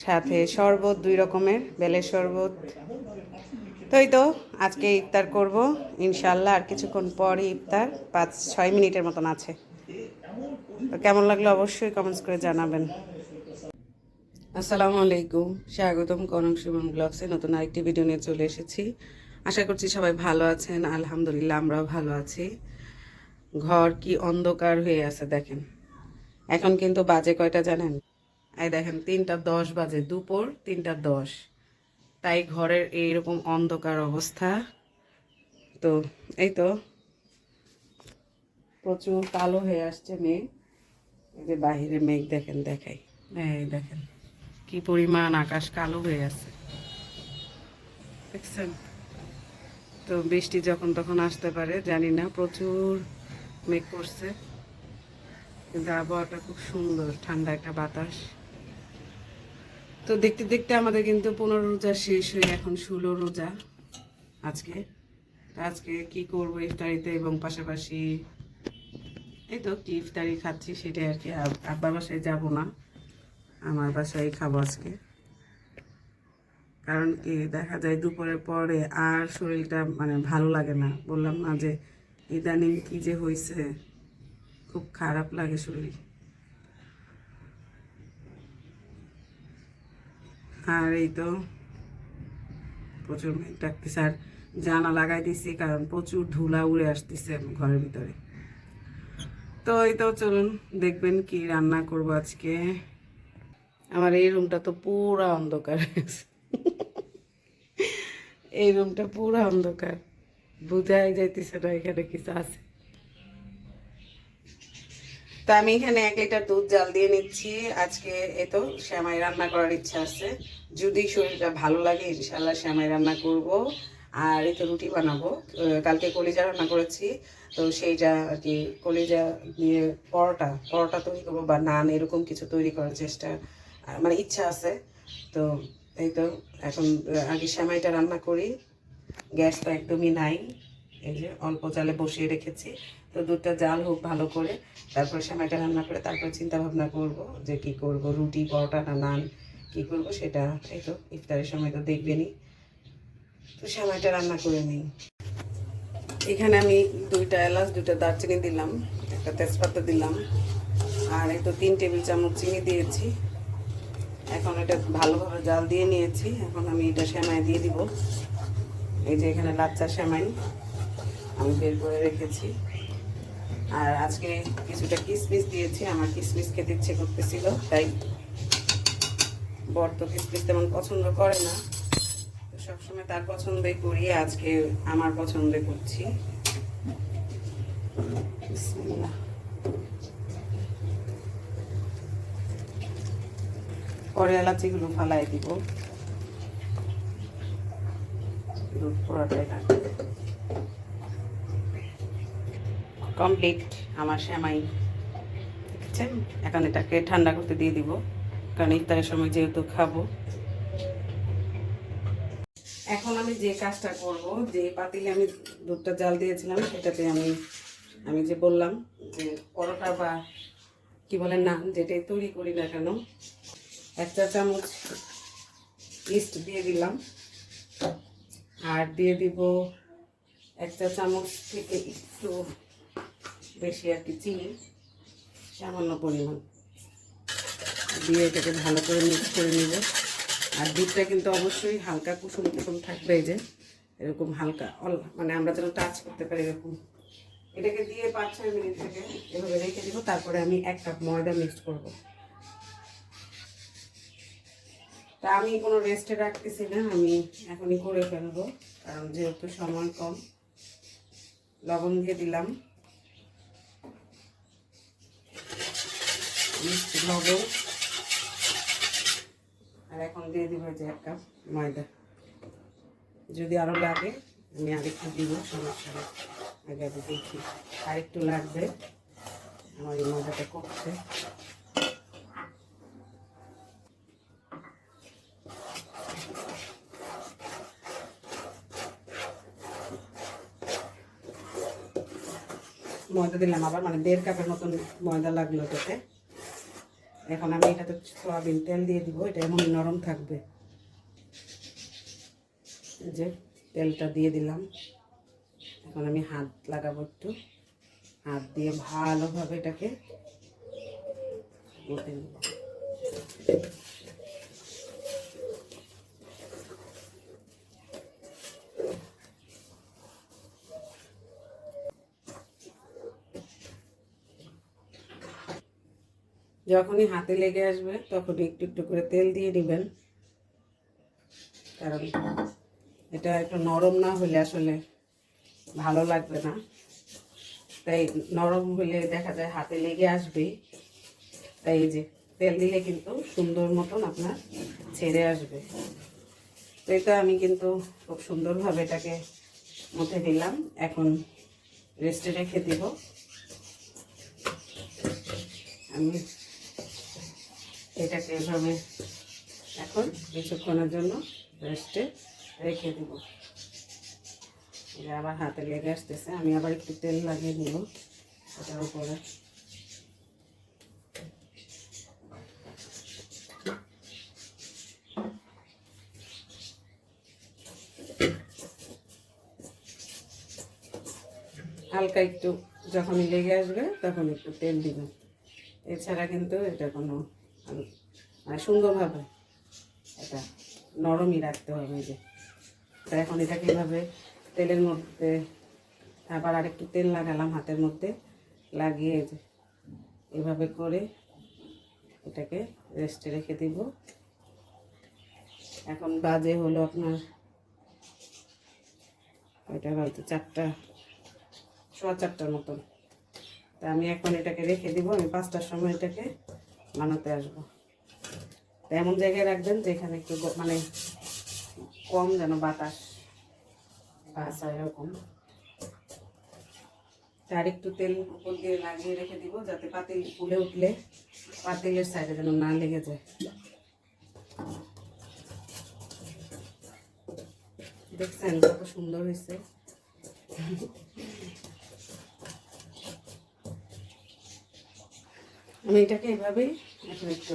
সাথে শরবত, দুই রকমের, বেলের শরবত। তো এই তো, আজকে ইফতার করব। ইনশাল্লাহ আর কিছুক্ষণ পরই ইফতার, পাঁচ, ছয় মিনিটের মতন আছে। তো কেমন লাগল অবশ্যই কমেন্টস করে জানাবেন। আসসালামু আলাইকুম, স্বাগতম কনক সুমন ব্লগসে নতুন আরেকটি ভিডিও নিয়ে চলে এসেছি। আশা করছি সবাই ভালো আছেন, আলহামদুলিল্লাহ আমরাও ভালো আছি। ঘর কি অন্ধকার হয়ে আছে দেখেন। এখন কিন্তু বাজে কয়টা জানেন? এই দেখেন, তিনটা দশ বাজে, দুপুর তিনটা দশ। তাই ঘরের এইরকম অন্ধকার অবস্থা। তো এই তো, প্রচুর কালো হয়ে আসছে মেঘ। এই যে বাহিরে মেঘ দেখেন, দেখাই। এই দেখেন, কি পরিমাণ আকাশ কালো হয়ে আছে। দেখছেন? তো বৃষ্টি যখন তখন আসতে পারে, জানি না, প্রচুর মেঘ করছে। কিন্তু আবহাওয়াটা খুব সুন্দর, ঠান্ডা একটা বাতাস। তো দেখতে দেখতে আমাদের কিন্তু পনেরো রোজা শেষ হয়ে এখন ষোলো রোজা আজকে। আজকে কি করব ইফতারিতে এবং পাশাপাশি এই তো কি ইফতারি খাচ্ছি সেটাই আর কি। আব- আব্বার বাসায় যাব না, আমার বাসায় খাব আজকে। কারণ কি, দেখা যায় দুপুরের পরে আর শরীরটা মানে ভালো লাগে না। বললাম না যে ইদানিং কি যে হয়েছে খুব খারাপ লাগে শরীর। আর এই তো প্রচুর মেঘ ডাকতেছে আর জানা লাগাই দিছি, কারণ প্রচুর ধুলা উড়ে আসতেছে ঘরের ভিতরে। তো এই তো চলুন দেখবেন কি রান্না করব আজকে। আমার এই রুমটা তো পুরা অন্ধকার এই রুমটা পুরা অন্ধকার। বুঝাই যাইতেছে না এখানে কিছু আছে। তো আমি এখানে এক লিটার দুধ জাল দিয়ে নিচ্ছি। আজকে এ তো শ্যামাই রান্না করার ইচ্ছা আছে। যদি শরীরটা ভালো লাগে ইনশাল্লাহ শ্যামাই রান্না করব। আর এই তো রুটি বানাবো। কালকে কলিজা রান্না করেছি। তো সেইটা আর কি, কলিজা দিয়ে পরোটা পরোটা তৈরি করব বা নান এরকম কিছু তৈরি করার চেষ্টা মানে ইচ্ছা আছে। তো এই তো এখন আগে শ্যামাইটা রান্না করি। গ্যাস তো একদমই নাই। এই যে অল্প জালে বসিয়ে রেখেছি। তো দুধটা জাল হোক ভালো করে, তারপরে সেমাইটা রান্না করে তারপরে চিন্তা ভাবনা করব যে কি করব, রুটি, পরোটা না নান, কি করব সেটা এই তো ইফতারের সময় তো দেখবেনই। তো সেমাইটা রান্না করে নিই। এখানে আমি দুইটা এলাচ, দুইটা দারচিনি দিলাম, একটা তেজপাতা দিলাম, আর এই তো তিন টেবিল চামচ চিনি দিয়েছি। এখন এটা ভালোভাবে জাল দিয়ে নিয়েছি, এখন আমি এটা সেমাই দিয়ে দিব। এই যে এখানে লাচ্চা সেমাই আমি বের করে রেখেছি। আর আজকে কিছুটা কিসমিস দিয়েছি, আমার কিসমিস খেতে ইচ্ছে করতেছিল, তাই বর তো কিসমিস তেমন পছন্দ করে না। তো সবসময় তার পছন্দই করি, আজকে আমার পছন্দে করছি। পরে এলাচিগুলো ফালাই দিব। দুধ পোড়াটাই লাগবে কমপ্লিট আমার শ্যামাই দেখছেন? এখন এটাকে ঠান্ডা করতে দিয়ে দিব, কারণ ইফতারের সময় যেহেতু খাব। এখন আমি যে কাজটা করব, যে পাতিলে আমি দুধটা জাল দিয়েছিলাম, সেটাতে আমি আমি যে বললাম যে পরোটা বা কি বলে নান যেটাই তৈরি করি না কেন, এক চা চামচ ইস্ট দিয়ে দিলাম। আর দিয়ে দিব এক চা চামচ থেকে একটু বেশি আর কি চিনি, সামান্য পরিমাণ। দিয়ে এটাকে ভালো করে মিক্স করে নিব। আর দুধটা কিন্তু অবশ্যই হালকা কুসুম কুসুম থাকবে এই যে, এরকম হালকা, অল মানে আমরা যেন টাচ করতে পারি এরকম। এটাকে দিয়ে পাঁচ ছয় মিনিট থেকে এভাবে রেখে দিব, তারপরে আমি এক কাপ ময়দা মিক্স করব। তা আমি কোনো রেস্টে রাখতেছি না, আমি এখনই করে ফেলব, কারণ যেহেতু সময় কম, লবণ দিয়ে দিলাম। লবণ আর এখন দিয়ে দিব যে এক কাপ ময়দা। যদি আরও লাগে, আমি আরেকটু দিব, সমস্যা আগে আগে দেখি। আরেকটু লাগবে, আমার এই ময়দাটা করছে ময়দা দিলাম আবার মানে দেড় কাপের মতন ময়দা লাগল এটাতে। এখন আমি এটাতে সয়াবিন তেল দিয়ে দিব, এটা এমন নরম থাকবে। যে তেলটা দিয়ে দিলাম। এখন আমি হাত লাগাবো একটু। হাত দিয়ে ভালোভাবে এটাকে মতে নেব। যখনই হাতে লেগে আসবে তখন একটু একটু করে তেল দিয়ে দিবেন। কারণ এটা একটু নরম না হলে আসলে ভালো লাগবে না। তাই নরম হলে দেখা যায় হাতে লেগে আসবেই তাই এই যে তেল দিলে কিন্তু সুন্দর মতন আপনার ছেড়ে আসবে। তো এটা আমি কিন্তু খুব সুন্দরভাবে এটাকে মধ্যে দিলাম। এখন রেস্টে রেখে দিব। আমি এটাকে এভাবে এখন কিছুক্ষণের জন্য রেস্টে রেখে দিব। এটা আবার হাতে লেগে আসতেছে, আমি আবার একটু তেল লাগিয়ে দিব ওটার উপরে। হালকা একটু যখনই লেগে আসবে, তখন একটু তেল দিবেন এছাড়া কিন্তু এটা কোনো মানে সুন্দরভাবে এটা নরমই রাখতে হবে যে। তো এখন এটাকে এভাবে তেলের মধ্যে আবার আরেকটু তেল লাগালাম হাতের মধ্যে, লাগিয়ে এভাবে করে এটাকে রেস্টে রেখে দিব। এখন বাজে হলো আপনার ওইটা হয়তো চারটা, সোয়া চারটার মতন। তা আমি এখন এটাকে রেখে দিব, আমি পাঁচটার সময় এটাকে বানাতে আসব। এমন জায়গায় রাখবেন যেখানে একটু মানে কম যেন বাতাস বাস এরকম। তার একটু তেল উপর দিয়ে লাগিয়ে রেখে দিব যাতে পাতিল ফুলে উঠলে পাতিলের সাইডে যেন না লেগে যায়। দেখছেন কত সুন্দর হয়েছে। আমি এটাকে এভাবেই এখন একটু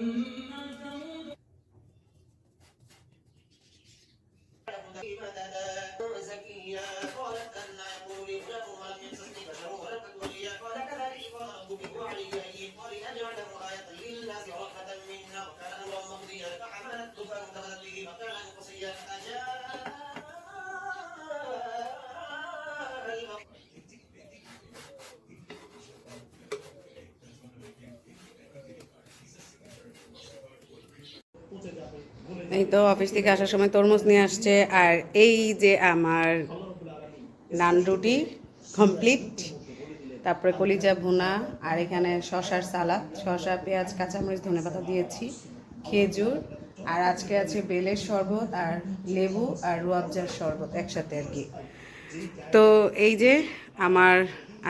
Mm-hmm. এই তো অফিস থেকে আসার সময় তরমুজ নিয়ে আসছে। আর এই যে আমার নান রুটি কমপ্লিট তারপরে কলিজা ভুনা, আর এখানে শশার সালাদ, শশা, পেঁয়াজ, কাঁচামরিচ ধনেপাতা দিয়েছি, খেজুর, আর আজকে আছে বেলের শরবত আর লেবু আর রুয়াবজার শরবত একসাথে আর কি। তো এই যে আমার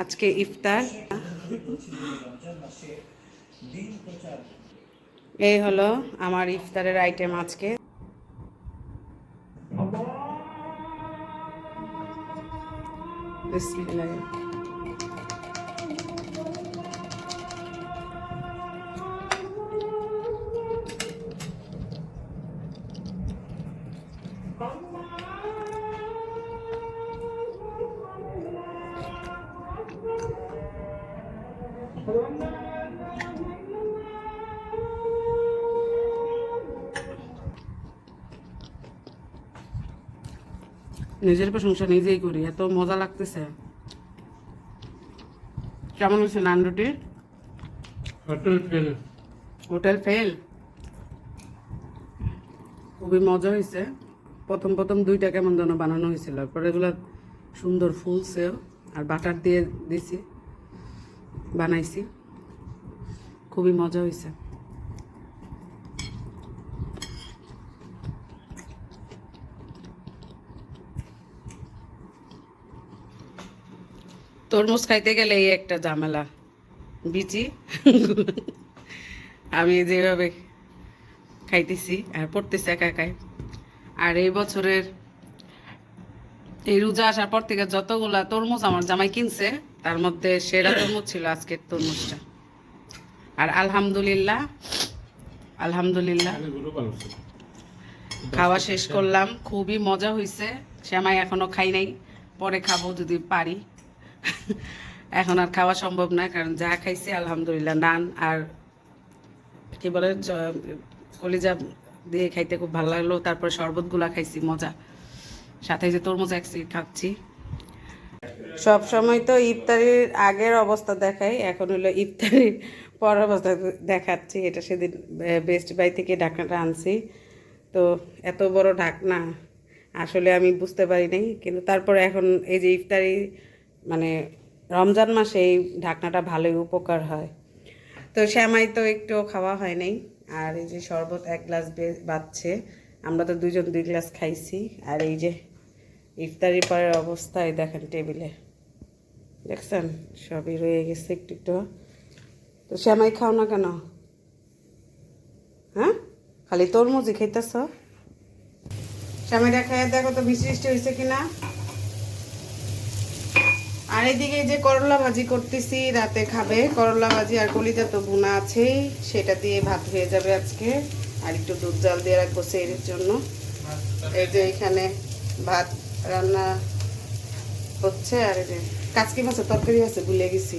আজকে ইফতার। এই হলো আমার ইফতারের আইটেম আজকে। Bismillahirrahmanirrahim. নিজের প্রশংসা নিজেই করি এত মজা লাগতেছে। কেমন হয়েছে নান রুটি হোটেল ফেল হোটেল ফেল খুবই মজা হয়েছে। প্রথম প্রথম দুইটা কেমন যেন বানানো হয়েছিল। পরে এগুলো সুন্দর ফুলছে আর বাটার দিয়ে দিছি বানাইছি। খুবই মজা হয়েছে। তরমুজ খাইতে গেলে এই একটা ঝামেলা। বিচি। আমি যেভাবে খাইতেছি আর পড়তেছি একা একাই। আর এই বছরের এই রোজা আসার পর থেকে যতগুলা তরমুজ আমার জামাই কিনছে, তার মধ্যে সেরা তরমুজ ছিল আজকের তরমুজটা। আর আলহামদুলিল্লাহ আলহামদুলিল্লাহ। খাওয়া শেষ করলাম, খুবই মজা হয়েছে শ্যামাই এখনও খাই নাই, পরে খাব যদি পারি। এখন আর খাওয়া সম্ভব না, কারণ যা খাইছি আলহামদুলিল্লাহ, নান আর কি বলে কলিজা দিয়ে খাইতে খুব ভালো লাগল। তারপরে শরবতগুলা খাইছি, মজা। সাথে যে তরমুজ খাচ্ছি। সব সময় তো ইফতারির আগের অবস্থা দেখাই, এখন হলো ইফতারির পর অবস্থা দেখাচ্ছি। এটা সেদিন বেস্ট বাই থেকে ঢাকনাটা আনছি। তো এত বড় ঢাকনা আসলে আমি বুঝতে পারি নাই, কিন্তু তারপরে এখন এই যে ইফতারি মানে রমজান মাসে এই ঢাকনাটা ভালোই উপকার হয়। তো শ্যামাই তো একটু খাওয়া হয় নাই, আর এই যে শরবত এক গ্লাস বে- বাচ্চে আমরা তো দুজন দুই গ্লাস খাইছি, আর এই যে ইফতারির পরের অবস্থায় দেখেন টেবিলে। দেখছেন? সবই রয়ে গেছে একটু একটু। তো শ্যামাই খাও না কেন? হ্যাঁ? খালি তরমুজই খাইতেছ? শ্যামাই দেখা দেখো তো বৃষ্টি হয়েছে কিনা। আর এদিকে যে করলা ভাজি করতেছি, রাতে খাবে। করলা ভাজি আর কলিজা তো বোনা আছেই, সেটা দিয়ে ভাত হয়ে যাবে আজকে। আর একটু দুধ জাল দিয়ে রাখব সেইরের জন্য। এই যে এখানে ভাত রান্না হচ্ছে, আর এই যে কাচকি মাছের তরকারি আছে ভুলে গেছি।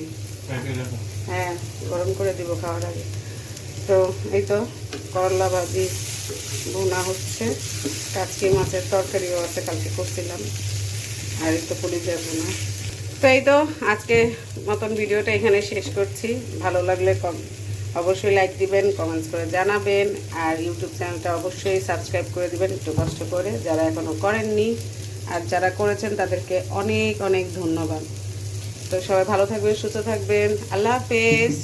হ্যাঁ গরম করে দিব খাওয়ার আগে। তো এই তো করলা ভাজি বোনা হচ্ছে। কাচকি মাছের তরকারিও আছে, কালকে করছিলাম। আর এই তো কলিজা ভুনা। তো এই তো আজকে মতন ভিডিওটা এখানে শেষ করছি। ভালো লাগলে কম, অবশ্যই লাইক দিবেন কমেন্টস করে জানাবেন, আর ইউটিউব চ্যানেলটা অবশ্যই সাবস্ক্রাইব করে দিবেন, একটু কষ্ট করে যারা এখনও করেননি আর যারা করেছেন তাদেরকে অনেক অনেক ধন্যবাদ। তো সবাই ভালো থাকবেন, সুস্থ থাকবেন, আল্লাহ হাফেজ।